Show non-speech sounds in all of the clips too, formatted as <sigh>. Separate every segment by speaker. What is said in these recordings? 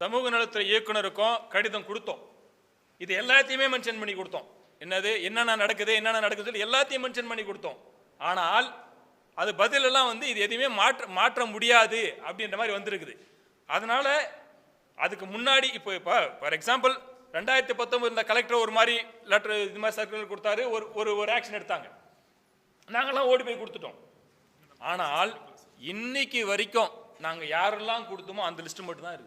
Speaker 1: சமூக நலத்துறை இயக்குனருக்கும் கடிதம் கொடுத்தோம். இது எல்லாத்தையுமே மென்ஷன் பண்ணி கொடுத்தோம். என்னது? என்னென்ன நடக்குது? என்னென்ன நடக்குது சொல்லி எல்லாத்தையும் மென்ஷன் பண்ணி கொடுத்தோம். ஆனால் அது பதிலெல்லாம் வந்து இது எதையுமே மாற்ற மாற்ற முடியாது அப்படின்ற மாதிரி வந்திருக்குது. அதனால அதுக்கு முன்னாடி இப்போ இப்போ ஃபார் எக்ஸாம்பிள் ரெண்டாயிரத்தி பத்தொன்பதுல கலெக்டர் ஒரு மாதிரி லெட்டர் இது மாதிரி சர்க்குலர் கொடுத்தாரு. ஒரு ஒரு ஒரு ஆக்ஷன் எடுத்தாங்க. நாங்கெல்லாம் ஓடி போய் கொடுத்துட்டோம். ஆனால் இன்னைக்கு வரைக்கும் நாங்கள் யாரெல்லாம் கொடுத்தோமோ அந்த லிஸ்ட்டு மட்டும் தான்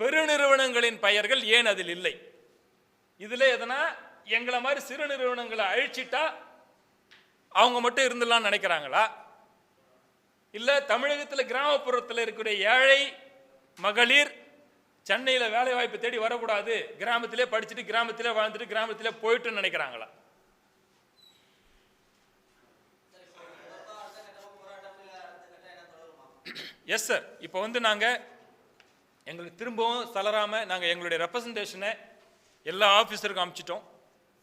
Speaker 1: பெருநிறுவனங்களின் பெயர்கள் ஏன் அதில் இல்லை? இதில் எதனா எங்களை மாதிரி சிறு நிறுவனங்களை அழிச்சிட்டா அவங்க மட்டும் இருந்துலாம்னு நினைக்கிறாங்களா? இல்லை தமிழகத்தில் கிராமப்புறத்தில் இருக்கிற ஏழை மகளிர் சென்னையில் வேலை வாய்ப்பு தேடி வரக்கூடாது கிராமத்திலே படிச்சுட்டு கிராமத்திலே வாழ்ந்துட்டு கிராமத்திலே போயிட்டுன்னு நினைக்கிறாங்களா? எஸ் சார் இப்போ வந்து நாங்கள் எங்களுக்கு திரும்பவும் தளராமல் நாங்கள் எங்களுடைய ரெப்ரசன்டேஷனை எல்லா ஆஃபீஸருக்கும் அனுப்பிச்சிட்டோம்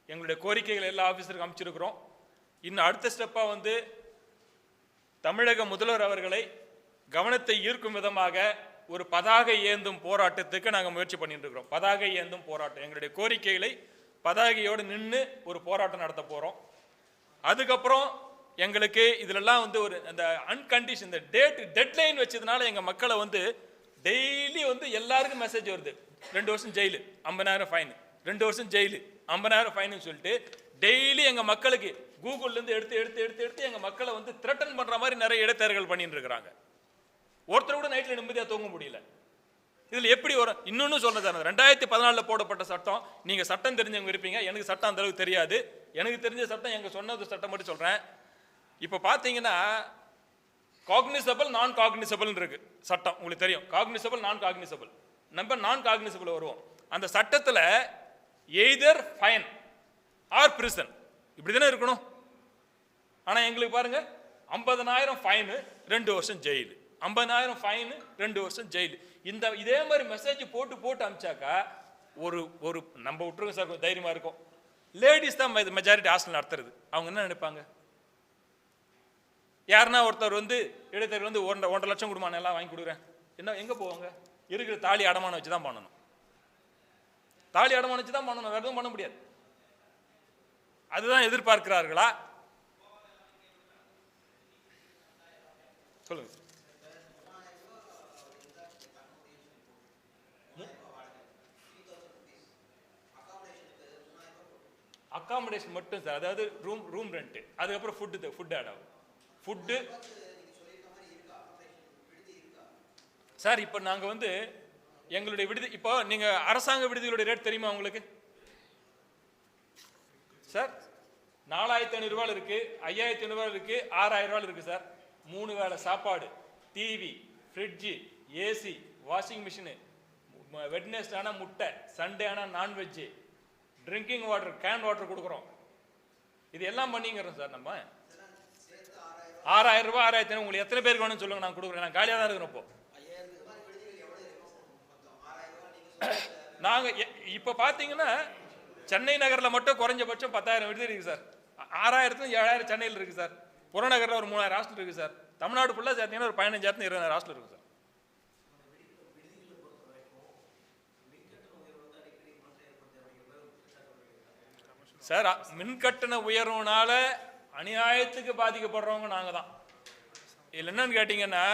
Speaker 1: எங்களுடைய கோரிக்கைகளை எல்லா ஆஃபீஸருக்கும் அனுப்பிச்சிருக்கிறோம் இன்னும் அடுத்த ஸ்டெப்பாக வந்து தமிழக முதல்வர் அவர்களை கவனத்தை ஈர்க்கும் விதமாக ஒரு பதாகை ஏந்தும் போராட்டத்துக்கு நாங்கள் முயற்சி பண்ணிட்டு இருக்கிறோம் பதாகை ஏந்தும் போராட்டம். எங்களுடைய கோரிக்கைகளை பதாகையோடு நின்று ஒரு போராட்டம் நடத்த போகிறோம் அதுக்கப்புறம் எங்களுக்கு இதிலெல்லாம் வந்து ஒரு அந்த அன்கண்டிஷன் இந்த டேட் டெட்லைன் வச்சதுனால எங்கள் மக்களை வந்து டெய்லி வந்து எல்லாருக்கும் மெசேஜ் வருது. ரெண்டு வருஷம் ஜெயிலு ஐம்பதாயிரம் ஃபைன் ரெண்டு வருஷம் ஜெயிலு ஐம்பதாயிரம் ஃபைன்னு சொல்லிட்டு டெய்லி எங்கள் மக்களுக்கு கூகுள்லேருந்து எடுத்து எடுத்து எடுத்து எடுத்து எங்கள் மக்களை வந்து த்ரெட்டன் பண்ணுற மாதிரி நிறைய இடைத்தேர்தல் பண்ணிட்டு இருக்கிறாங்க. ஒருத்தர் கூட நைட்டில் நிம்மதியாக தூங்க முடியல. இதில் எப்படி வரும்? இன்னொன்று சொல்றது ரெண்டாயிரத்தி பதினாலில் போடப்பட்ட சட்டம் நீங்கள் சட்டம் தெரிஞ்சவங்க இருப்பீங்க எனக்கு சட்டம் அந்தளவுக்கு தெரியாது. எனக்கு தெரிஞ்ச சட்டம் எங்கள் சொன்னது சட்டம் மட்டும் சொல்கிறேன் இப்போ பார்த்தீங்கன்னா காக்னிசபிள் நான் காக்னிசபிள் இருக்கு. சட்டம் உங்களுக்கு தெரியும். காக்னிசபிள் நான் காக்னிசபிள் நம்ம நான் காக்னிசபிள் வருவோம். அந்த சட்டத்தில் எய்தர் ஃபைன் ஆர் பிரிசன் இப்படி தானே இருக்கணும்? ஆனால் எங்களுக்கு பாருங்க ஐம்பதனாயிரம் ஃபைனு ரெண்டு வருஷம் ஜெயிலு ஐம்பதனாயிரம் ஃபைனு ரெண்டு வருஷம் ஜெயிலு இந்த இதே மாதிரி மெசேஜ் போட்டு போட்டு அமிச்சாக்கா ஒரு ஒரு நம்ம விட்டுருங்க சார் தைரியமாக இருக்கும். லேடிஸ் தான் மெஜாரிட்டி ஹாஸ்டல் நடத்துறது. அவங்க என்ன நினைப்பாங்க? யாருன்னா ஒருத்தர் வந்து இடைத்தரகர் வந்து ஒன்றரை ஒன்றரை லட்சம் கொடுமா எல்லாம் வாங்கி கொடுக்குறேன். என்ன எங்கே போவாங்க? இருக்கிற தாலி அடமானம் வச்சு தான் பண்ணணும். தாலி அடமானம் வச்சு தான் பண்ணணும் வேறு எதுவும் பண்ண முடியாது. அதுதான் எதிர்பார்க்கிறார்களா? சொல்லுங்க. அக்காமடேஷன் மட்டும் சார் அதாவது ரூம் ரூம் ரெண்ட்டு அதுக்கப்புறம் ஃபுட்டு ஃபுட் ஆட் ஆகும். ஃபுட்டு. சார் இப்போ நாங்கள் வந்து எங்களுடைய விடுதி இப்போ நீங்கள் அரசாங்க விடுதிகளுடைய ரேட் தெரியுமா உங்களுக்கு? சார் நாலாயிரத்தி ஐநூறுரூவா இருக்கு ஐயாயிரத்தி ஐநூறுரூவா இருக்கு ஆறாயிரம் ரூபாய் இருக்கு சார். மூணு வேளை சாப்பாடு TV fridge AC washing machine Wednesday ஆனால் முட்டை சண்டே ஆனால் non veg drinking water can water கொடுக்குறோம். இது எல்லாம் பண்ணிங்கிறோம் சார் நம்ம. ஆறாயிரம் ரூபாய் ஆறாயிரத்தி ஐநூறு. உங்களுக்கு எத்தனை பேருக்கு வேணும்னு சொல்லுங்க நான் கொடுக்குறேன். நான் காலியாக தான் இருக்கிறோம் இப்போ. நாங்கள் இப்போ பார்த்தீங்கன்னா சென்னை நகரில் மட்டும் குறைஞ்சபட்சம் பத்தாயிரம் விடுதி இருக்குது சார். ஆ- ஆறாயிரத்துல ஏழாயிரம் சென்னையில் இருக்குது சார். புறநகரில் ஒரு மூணாயிரம் ஹாஸ்டல் இருக்குது சார். தமிழ்நாடு ஃபுல்லாக சேர்த்தீங்கன்னா ஒரு பதினஞ்சாயிரத்து இருபதாயிரம் ஹாஸ்டல் இருக்குது சார். சார் மின்கட்டண உயர்வுனால அநியாயத்துக்கு பாதிக்கப்படுறவங்க நாங்கள் தான் இதில் என்னன்னு கேட்டிங்கன்னா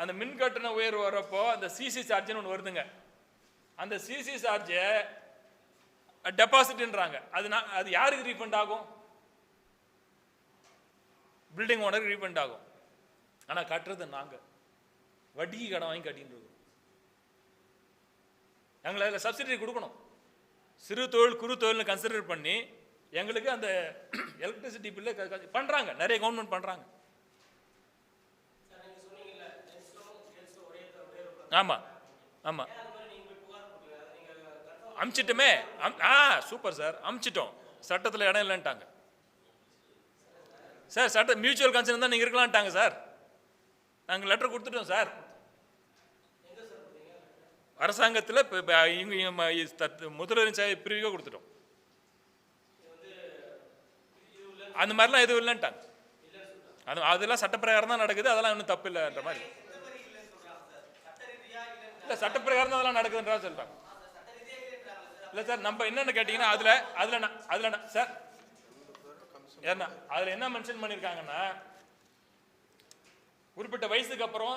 Speaker 1: அந்த மின் கட்டண உயர்வு வரப்போ அந்த சிசி சார்ஜ்னு ஒன்று வருதுங்க. அந்த சிசி சார்ஜை டெபாசிட்ன்றாங்க அது நான் அது யாருக்கு ரீஃபண்ட் ஆகும்? பில்டிங் ஓனருக்கு ரீஃபண்ட் ஆகும். ஆனால் கட்டுறது நாங்கள் வட்டிக்கு கடன் வாங்கி கட்டின்னு இருக்கோம். எங்களை அதில் சப்சிடி கொடுக்கணும். சிறு தொழில் குறு தொழில்னு கன்சிடர் பண்ணி எங்களுக்கு அந்த எலக்ட்ரிசிட்டி பில்லு பண்ணுறாங்க நிறைய கவர்மெண்ட் பண்ணுறாங்க ஆமாம் ஆமாம் அமுச்சிட்டோமே. அம்- ஆ சூப்பர் சார் அமுச்சிட்டோம். சட்டத்தில் இடம் இல்லைன்ட்டாங்க. சார் சட்ட மியூச்சுவல் கன்சர்ன் தான் நீங்கள் இருக்கலான்ட்டாங்க சார் நாங்கள் லெட்டர் கொடுத்துட்டோம் சார் அரசாங்கத்தில் இப்போ இப்போ இங்க- சேவை கொடுத்துட்டோம். அந்த மாதிரிலாம் எதுவும் இல்லைன்ட்டாங்க அது அதெல்லாம் சட்டப்பிரகாரம் தான் நடக்குது அதெல்லாம் ஒன்றும் தப்பு இல்லைன்ற மாதிரி. இல்லை சட்டப்பிரகாரம் தான் அதெல்லாம் நடக்குதுன்றா சொல்கிறாங்க இல்லை சார் நம்ம என்னென்ன கேட்டிங்கன்னா அதில் அதில் அதில் அதுல சார் ஏன்னா அதில் என்ன மென்ஷன் பண்ணியிருக்காங்கன்னா குறிப்பிட்ட வயசுக்கு அப்புறம்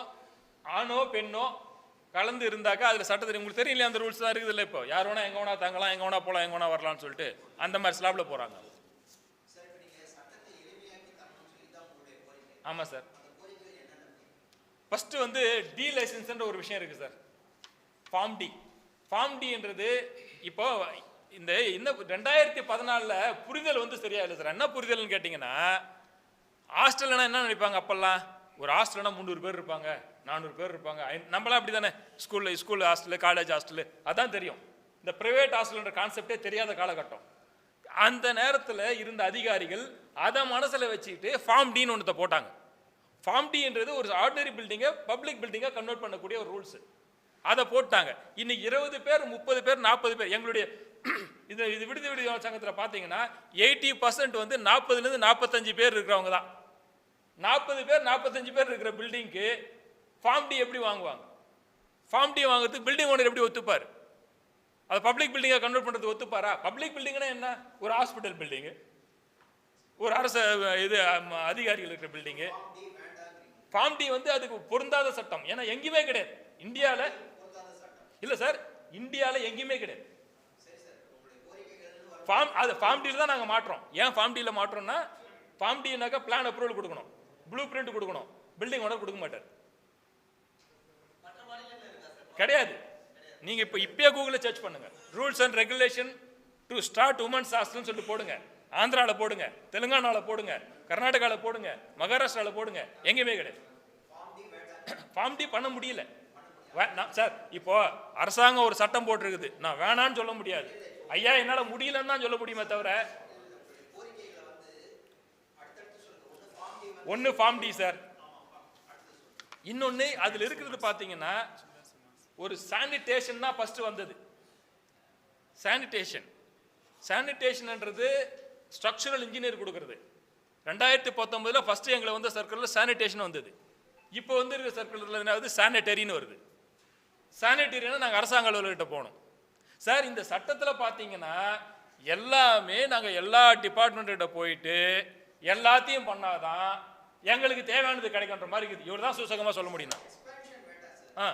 Speaker 1: ஆணோ பெண்ணோ கலந்து இருந்தாக்கா அதில் சட்டத்தில் உங்களுக்கு தெரியும் இல்லையா அந்த ரூல்ஸ் தான் இருக்குது இல்லை இப்போ? யார் வேணா எங்கே வேணா தங்கலாம் எங்க வேணா போகலாம் எங்கே வேணா வரலாம்னு சொல்லிட்டு அந்த மாதிரி ஸ்லாபில் போகிறாங்க ஆமாம் சார் ஃபஸ்ட்டு வந்து டி லைசன்ஸ்ன்ற ஒரு விஷயம் இருக்குது சார் ஃபார்ம் டி ஃபார்ம் டின்றது இப்போ இந்த இந்த ரெண்டாயிரத்தி பதினாலில் புரிதல் வந்து சரியா இல்லை சார் என்ன புரிதல்னு கேட்டிங்கன்னா ஹாஸ்டல்னா என்ன நினைப்பாங்க அப்போல்லாம்? ஒரு ஹாஸ்டல்னா முந்நூறு பேர் இருப்பாங்க நானூறு பேர் இருப்பாங்க. நம்மளாம் அப்படி தானே ஸ்கூலில் ஸ்கூல் ஹாஸ்டலு காலேஜ் ஹாஸ்டலு. அதான் தெரியும். இந்த ப்ரைவேட் ஹாஸ்டல்ன்ற கான்செப்டே தெரியாத காலகட்டம். அந்த நேரத்தில் இருந்த அதிகாரிகள் அதை மனசில் வச்சுக்கிட்டு ஃபார்ம் டின்னு ஒன்றத்தை போட்டாங்க. ஃபார்ம் டின்றது ஒரு ஆர்டினரி பில்டிங்கை பப்ளிக் பில்டிங்காக கன்வெர்ட் பண்ணக்கூடிய ஒரு ரூல்ஸு அதை போட்டாங்க. இன்னைக்கு இருபது பேர் முப்பது பேர் நாற்பது பேர் எங்களுடைய <clears throat> இது இது விடுதி விடுதி சங்கத்தில் பார்த்தீங்கன்னா எயிட்டி பர்சன்ட் வந்து நாற்பதுலேருந்து நாற்பத்தஞ்சு பேர் இருக்கிறவங்க தான். நாற்பது பேர் நாற்பத்தஞ்சு பேர் இருக்கிற பில்டிங்க்கு ஃபார்ம் டி எப்படி வாங்குவாங்க? ஃபார்ம் டி வாங்குறதுக்கு பில்டிங் ஓனர் எப்படி ஒத்துப்பார்? அது பப்ளிக் பில்டிங்கை கன்வெர்ட் பண்ணுறது ஒத்துப்பாரா? பப்ளிக் பில்டிங்னா என்ன? ஒரு ஹாஸ்பிட்டல் பில்டிங்கு ஒரு அரசு இது அதிகாரிகள் இருக்கிற பில்டிங்கு ஃபார்ம் டி வந்து அதுக்கு பொருந்தாத சட்டம். ஏன்னா எங்கேயுமே கிடையாது. இந்தியாவில் இல்லை சார் இந்தியாவில் எங்கேயுமே கிடையாது. ஃபார்ம் அது ஃபார்ம் டீல் தான் நாங்கள் மாற்றோம். ஏன் ஃபார்ம் டீல மாற்றோம்னா ஃபார்ம் டீனாக்கா பிளான் அப்ரூவல் கொடுக்கணும். ப்ளூ பிரிண்ட் கொடுக்கணும். பில்டிங் ஓனர் கொடுக்க மாட்டார். கிடையாது. நீங்க இப்போ இப்பயே கூகுளில் சர்ச் பண்ணுங்க. Rules and regulation to start women's ஹாஸ்டல்னு சொல்லிட்டு போடுங்க. ஆந்திரால போடுங்க தெலுங்கானால போடுங்க கர்நாடகால போடுங்க மகாராஷ்டிரால போடுங்க எங்கேயுமே கிடையாது. ஃபார்ம் டி பண்ண முடியல. வே- நான் சார் இப்போ அரசாங்கம் ஒரு சட்டம் போட்டிருக்குது. நான் வேணான்னு சொல்ல முடியாது. ஐயா என்னால முடியலன்னு தான் சொல்ல முடியுமே தவிர ஒன்னு ஃபார்ம் டி சார். இன்னொன்னு அதுல இருக்கிறது பாத்தீங்கன்னா ஒரு சானிடேஷன் தான் ஃபர்ஸ்ட் வந்தது. சானிடேஷன் சானிடேஷன்ன்றது ஸ்ட்ரக்சரல் இன்ஜினியர் கொடுக்கறது. ரெண்டாயிரத்தி பத்தொன்பதுல ஃபர்ஸ்ட் எங்களை வந்து சர்க்கிளில் சானிடேஷன் வந்தது. இப்போ வந்து இருக்கிற சர்க்கிளில் என்ன சானிட்டரின்னு வருது. சானிட்டரினா நாங்கள் அரசாங்க அலுவலர்கிட்ட போகணும் சார் இந்த சட்டத்தில் பார்த்தீங்கன்னா எல்லாமே நாங்கள் எல்லா டிபார்ட்மெண்ட்டிட்ட போயிட்டு எல்லாத்தையும் பண்ணாதான் எங்களுக்கு தேவையானது கிடைக்கின்ற மாதிரி இருக்குது. இவர் தான் சூசகமாக சொல்ல முடியும்? ஆ.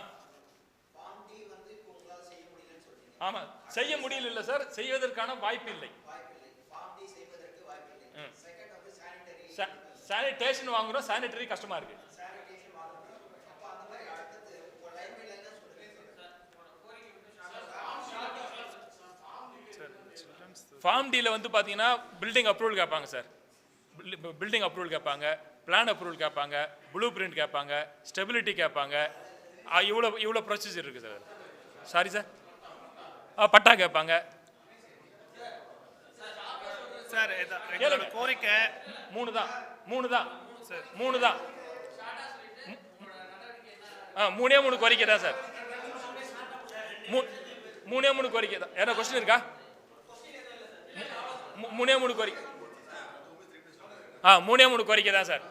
Speaker 1: ஆமாம் செய்ய முடியல இல்லை சார். செய்வதற்கான வாய்ப்பு இல்லை சானிடேஷன் வாங்குறோம் சானிடரி கஷ்டமா இருக்கு. ஃபார்ம் டியில் வந்து பார்த்தீங்கன்னா பில்டிங் அப்ரூவல் கேட்பாங்க சார். பில்டிங் அப்ரூவல் கேட்பாங்க பிளான் அப்ரூவல் கேட்பாங்க ப்ளூ பிரிண்ட் கேட்பாங்க ஸ்டெபிலிட்டி கேட்பாங்க இவ்வளோ இவ்வளோ ப்ரொசீஜர் இருக்குது சார். சாரி சார் பட்டா கேட்பாங்க.
Speaker 2: சார். எங்களோட கோரிக்கை
Speaker 1: மூணு தான் மூணு தான் மூணு தான் ஆ மூணே மூணு கோரிக்கை தான் சார் மூணே மூணு கோரிக்கை தான் யாரா கொஸ்டின் இருக்கா? மூணே மூணு கோரிக்கை ஆ மூணே மூணு கோரிக்கை தான் சார்.